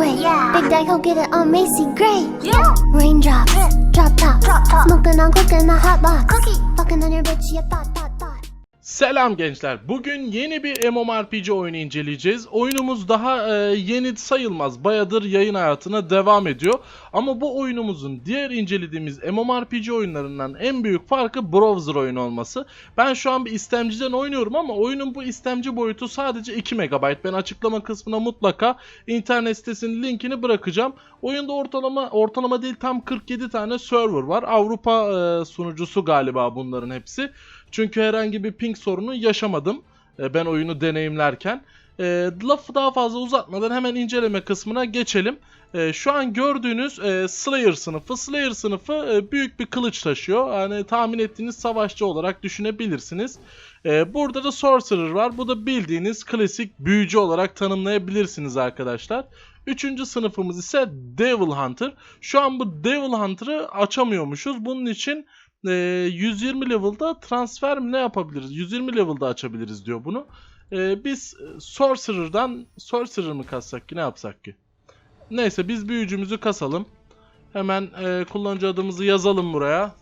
way. Yeah. Big Daddy, go get it on Macy Gray. Yeah. Raindrops, drop top, Drop top. smoking on cooking the hot box. Cookie. Fucking on your bitch, you thought. Selam gençler. Bugün yeni bir MMORPG oyunu inceleyeceğiz. Oyunumuz daha e, yeni sayılmaz. Bayadır yayın hayatına devam ediyor. Ama bu oyunumuzun diğer incelediğimiz MMORPG oyunlarından en büyük farkı browser oyunu olması. Ben şu an bir istemciden oynuyorum ama oyunun bu istemci boyutu sadece 2 MB. Ben açıklama kısmına mutlaka internet sitesinin linkini bırakacağım. Oyunda ortalama ortalama değil tam 47 tane server var. Avrupa e, sunucusu galiba bunların hepsi. Çünkü herhangi bir ping sorunu yaşamadım e, ben oyunu deneyimlerken. E, lafı daha fazla uzatmadan hemen inceleme kısmına geçelim. E, şu an gördüğünüz e, Slayer sınıfı. Slayer sınıfı e, büyük bir kılıç taşıyor. Yani tahmin ettiğiniz savaşçı olarak düşünebilirsiniz. E, burada da Sorcerer var. Bu da bildiğiniz klasik büyücü olarak tanımlayabilirsiniz arkadaşlar. Üçüncü sınıfımız ise Devil Hunter. Şu an bu Devil Hunter'ı açamıyormuşuz. Bunun için e, 120 level'da transfer mi ne yapabiliriz? 120 level'da açabiliriz diyor bunu. E, biz Sorcerer'dan Sorcerer mı kassak ki ne yapsak ki? Neyse biz büyücümüzü kasalım. Hemen e, kullanıcı adımızı yazalım buraya.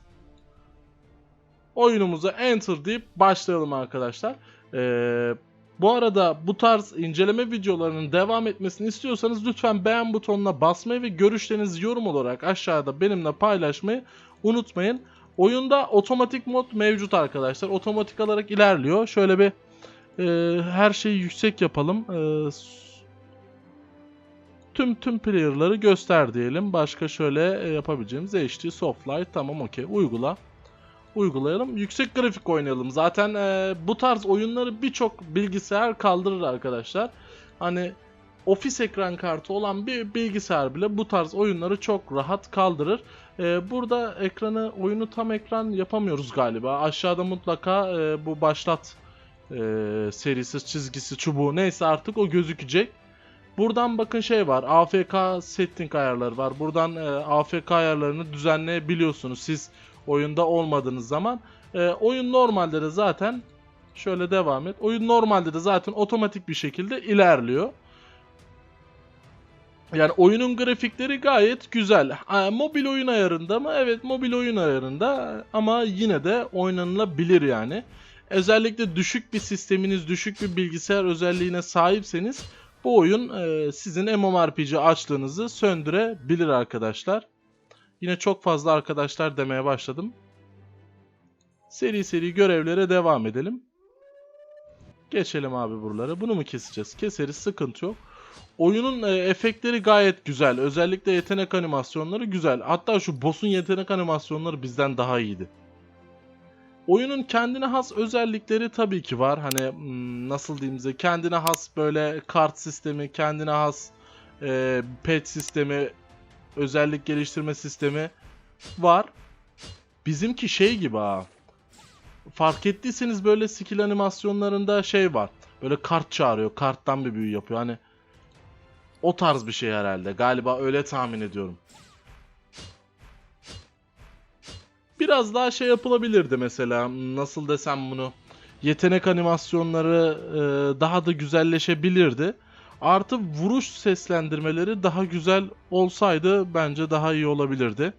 Oyunumuza enter deyip başlayalım arkadaşlar. E, bu arada bu tarz inceleme videolarının devam etmesini istiyorsanız lütfen beğen butonuna basmayı ve görüşlerinizi yorum olarak aşağıda benimle paylaşmayı unutmayın. Oyunda otomatik mod mevcut arkadaşlar. Otomatik olarak ilerliyor. Şöyle bir e, her şeyi yüksek yapalım. E, tüm tüm player'ları göster diyelim. Başka şöyle e, yapabileceğimiz HD Softlight tamam okey uygula. Uygulayalım. Yüksek grafik oynayalım. Zaten e, bu tarz oyunları birçok bilgisayar kaldırır arkadaşlar. Hani ofis ekran kartı olan bir bilgisayar bile bu tarz oyunları çok rahat kaldırır. Ee, burada ekranı oyunu tam ekran yapamıyoruz galiba. Aşağıda mutlaka e, bu başlat e, serisi, çizgisi, çubuğu neyse artık o gözükecek. Buradan bakın şey var. AFK setting ayarları var. Buradan e, AFK ayarlarını düzenleyebiliyorsunuz siz oyunda olmadığınız zaman. E, oyun normalde de zaten şöyle devam et. Oyun normalde de zaten otomatik bir şekilde ilerliyor. Yani oyunun grafikleri gayet güzel. Ha, mobil oyun ayarında mı? Evet mobil oyun ayarında ama yine de oynanılabilir yani. Özellikle düşük bir sisteminiz, düşük bir bilgisayar özelliğine sahipseniz bu oyun e, sizin MMORPG açlığınızı söndürebilir arkadaşlar. Yine çok fazla arkadaşlar demeye başladım. Seri seri görevlere devam edelim. Geçelim abi buraları. Bunu mu keseceğiz? Keseriz sıkıntı yok. Oyunun e, efektleri gayet güzel. Özellikle yetenek animasyonları güzel. Hatta şu boss'un yetenek animasyonları bizden daha iyiydi. Oyunun kendine has özellikleri tabii ki var. Hani hmm, nasıl diyeyim size kendine has böyle kart sistemi, kendine has e, pet sistemi, özellik geliştirme sistemi var. Bizimki şey gibi ha. Fark ettiyseniz böyle skill animasyonlarında şey var. Böyle kart çağırıyor. Karttan bir büyü yapıyor. Hani o tarz bir şey herhalde. Galiba öyle tahmin ediyorum. Biraz daha şey yapılabilirdi mesela. Nasıl desem bunu. Yetenek animasyonları e, daha da güzelleşebilirdi. Artı vuruş seslendirmeleri daha güzel olsaydı bence daha iyi olabilirdi.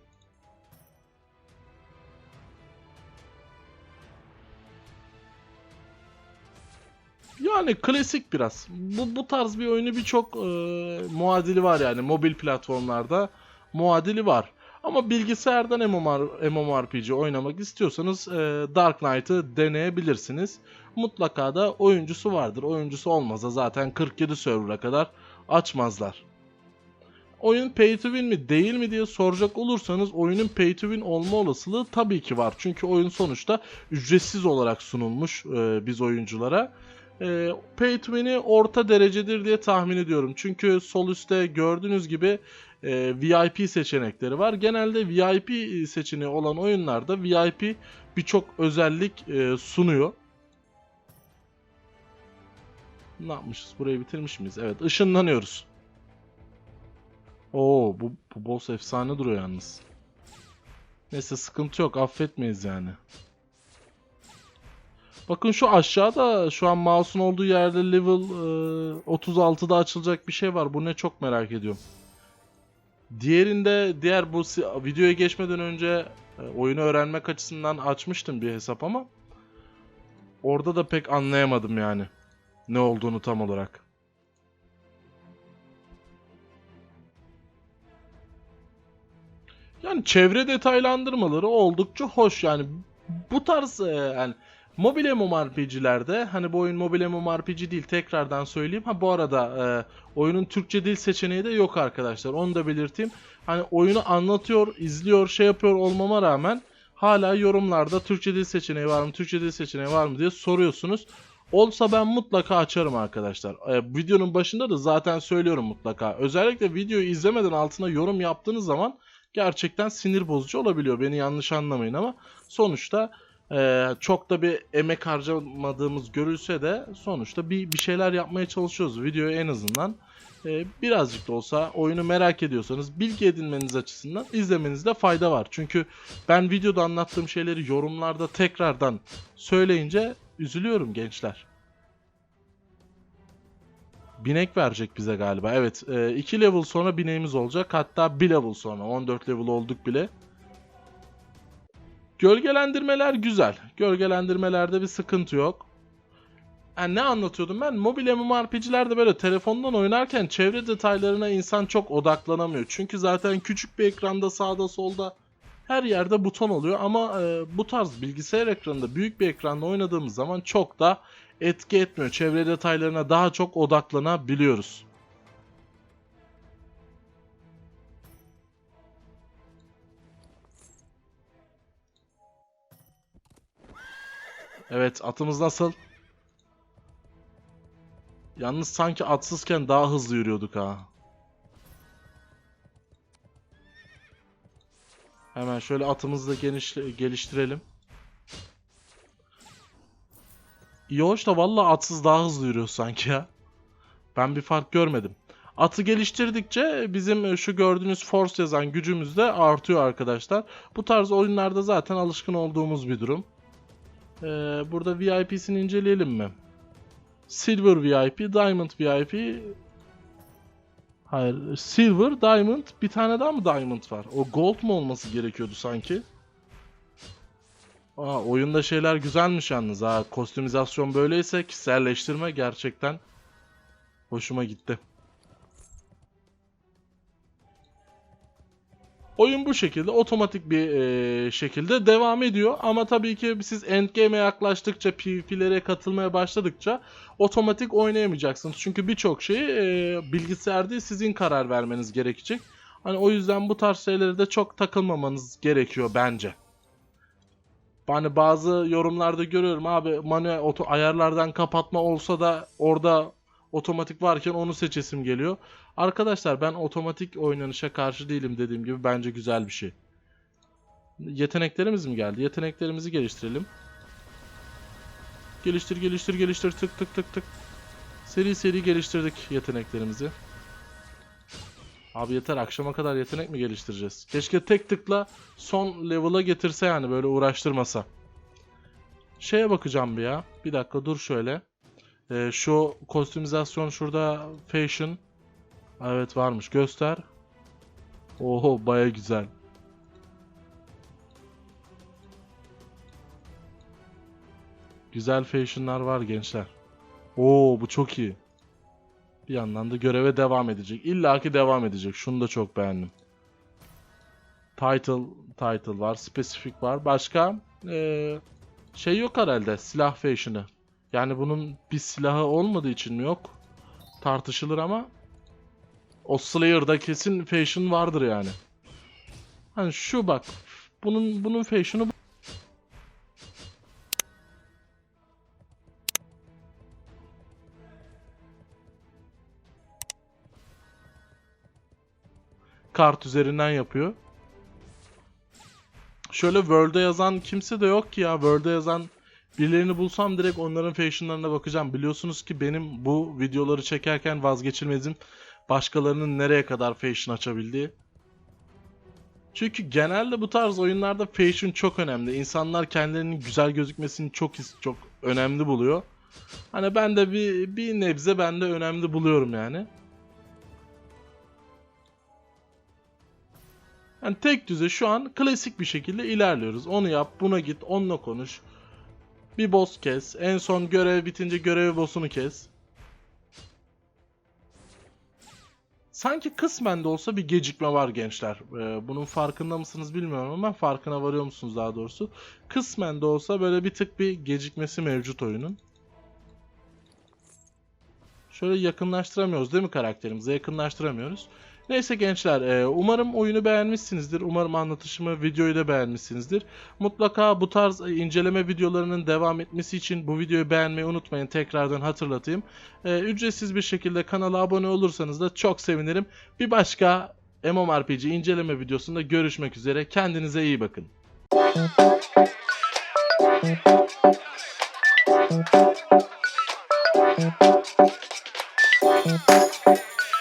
Yani klasik biraz. Bu, bu tarz bir oyunu birçok e, muadili var yani mobil platformlarda muadili var. Ama bilgisayardan MMR, MMORPG oynamak istiyorsanız e, Dark Knight'ı deneyebilirsiniz. Mutlaka da oyuncusu vardır. Oyuncusu olmazsa zaten 47 server'a kadar açmazlar. Oyun pay to win mi değil mi diye soracak olursanız oyunun pay to win olma olasılığı tabii ki var. Çünkü oyun sonuçta ücretsiz olarak sunulmuş e, biz oyunculara. E, pay orta derecedir diye tahmin ediyorum. Çünkü sol üstte gördüğünüz gibi e, VIP seçenekleri var. Genelde VIP seçeneği olan oyunlarda VIP birçok özellik e, sunuyor. Ne yapmışız? Burayı bitirmiş miyiz? Evet, ışınlanıyoruz. Oo, bu, bu boss efsane duruyor yalnız. Neyse sıkıntı yok, affetmeyiz yani. Bakın şu aşağıda şu an mouse'un olduğu yerde level e, 36'da açılacak bir şey var. Bu ne çok merak ediyorum. Diğerinde diğer bu videoya geçmeden önce e, oyunu öğrenmek açısından açmıştım bir hesap ama orada da pek anlayamadım yani ne olduğunu tam olarak. Yani çevre detaylandırmaları oldukça hoş yani bu tarz e, yani mobil MMORPG'lerde hani bu oyun mobil MMORPG değil tekrardan söyleyeyim. Ha bu arada e, oyunun Türkçe dil seçeneği de yok arkadaşlar. Onu da belirteyim. Hani oyunu anlatıyor, izliyor, şey yapıyor olmama rağmen hala yorumlarda Türkçe dil seçeneği var mı, Türkçe dil seçeneği var mı diye soruyorsunuz. Olsa ben mutlaka açarım arkadaşlar. E, videonun başında da zaten söylüyorum mutlaka. Özellikle videoyu izlemeden altına yorum yaptığınız zaman gerçekten sinir bozucu olabiliyor. Beni yanlış anlamayın ama sonuçta e, çok da bir emek harcamadığımız görülse de sonuçta bir bir şeyler yapmaya çalışıyoruz. Videoyu en azından e, birazcık da olsa oyunu merak ediyorsanız bilgi edinmeniz açısından izlemenizde fayda var. Çünkü ben videoda anlattığım şeyleri yorumlarda tekrardan söyleyince üzülüyorum gençler. Binek verecek bize galiba. Evet 2 level sonra bineğimiz olacak. Hatta 1 level sonra. 14 level olduk bile. Gölgelendirmeler güzel. Gölgelendirmelerde bir sıkıntı yok. Yani ne anlatıyordum ben? Mobil MMORPG'lerde böyle telefondan oynarken çevre detaylarına insan çok odaklanamıyor. Çünkü zaten küçük bir ekranda sağda solda her yerde buton oluyor ama e, bu tarz bilgisayar ekranında büyük bir ekranda oynadığımız zaman çok da etki etmiyor. Çevre detaylarına daha çok odaklanabiliyoruz. Evet atımız nasıl? Yalnız sanki atsızken daha hızlı yürüyorduk ha. Hemen şöyle atımızı da geliştirelim. İyi hoş da valla atsız daha hızlı yürüyor sanki ya. Ben bir fark görmedim. Atı geliştirdikçe bizim şu gördüğünüz force yazan gücümüz de artıyor arkadaşlar. Bu tarz oyunlarda zaten alışkın olduğumuz bir durum. Ee, burada VIP'sini inceleyelim mi? Silver VIP, Diamond VIP. Hayır, Silver, Diamond, bir tane daha mı Diamond var? O Gold mu olması gerekiyordu sanki? Aa, oyunda şeyler güzelmiş yalnız ha. Kostümizasyon böyleyse kişiselleştirme gerçekten hoşuma gitti. Oyun bu şekilde otomatik bir e, şekilde devam ediyor. Ama tabii ki siz endgame'e yaklaştıkça, PvP'lere katılmaya başladıkça otomatik oynayamayacaksınız. Çünkü birçok şeyi e, bilgisayar değil sizin karar vermeniz gerekecek. Hani o yüzden bu tarz şeylere de çok takılmamanız gerekiyor bence. Hani bazı yorumlarda görüyorum abi manuel ayarlardan kapatma olsa da orada otomatik varken onu seçesim geliyor. Arkadaşlar ben otomatik oynanışa karşı değilim dediğim gibi bence güzel bir şey. Yeteneklerimiz mi geldi? Yeteneklerimizi geliştirelim. Geliştir geliştir geliştir tık tık tık tık. Seri seri geliştirdik yeteneklerimizi. Abi yeter akşama kadar yetenek mi geliştireceğiz? Keşke tek tıkla son level'a getirse yani böyle uğraştırmasa. Şeye bakacağım bir ya. Bir dakika dur şöyle. Ee, şu kostümizasyon şurada fashion. Evet varmış göster. Oho baya güzel. Güzel fashionlar var gençler. Oo bu çok iyi. Bir yandan da göreve devam edecek. İlla ki devam edecek. Şunu da çok beğendim. Title title var, specific var. Başka eee, şey yok herhalde. Silah fashion'ı. Yani bunun bir silahı olmadığı için mi yok? Tartışılır ama o Slayer'da kesin fashion vardır yani. Hani şu bak. Bunun bunun fashion'ı bu. kart üzerinden yapıyor. Şöyle World'e yazan kimse de yok ki ya. World'e yazan birilerini bulsam direkt onların fashionlarına bakacağım. Biliyorsunuz ki benim bu videoları çekerken vazgeçilmezim başkalarının nereye kadar fashion açabildiği. Çünkü genelde bu tarz oyunlarda fashion çok önemli. İnsanlar kendilerinin güzel gözükmesini çok çok önemli buluyor. Hani ben de bir, bir nebze ben de önemli buluyorum yani. Yani tek düze şu an klasik bir şekilde ilerliyoruz. Onu yap, buna git, onunla konuş. Bir boss kes. En son görev bitince görev boss'unu kes. Sanki kısmen de olsa bir gecikme var gençler. Ee, bunun farkında mısınız bilmiyorum ama farkına varıyor musunuz daha doğrusu. Kısmen de olsa böyle bir tık bir gecikmesi mevcut oyunun. Şöyle yakınlaştıramıyoruz değil mi karakterimize? Yakınlaştıramıyoruz. Neyse gençler, e, umarım oyunu beğenmişsinizdir. Umarım anlatışımı, videoyu da beğenmişsinizdir. Mutlaka bu tarz e, inceleme videolarının devam etmesi için bu videoyu beğenmeyi unutmayın. Tekrardan hatırlatayım. E, ücretsiz bir şekilde kanala abone olursanız da çok sevinirim. Bir başka MMORPG inceleme videosunda görüşmek üzere. Kendinize iyi bakın. Thank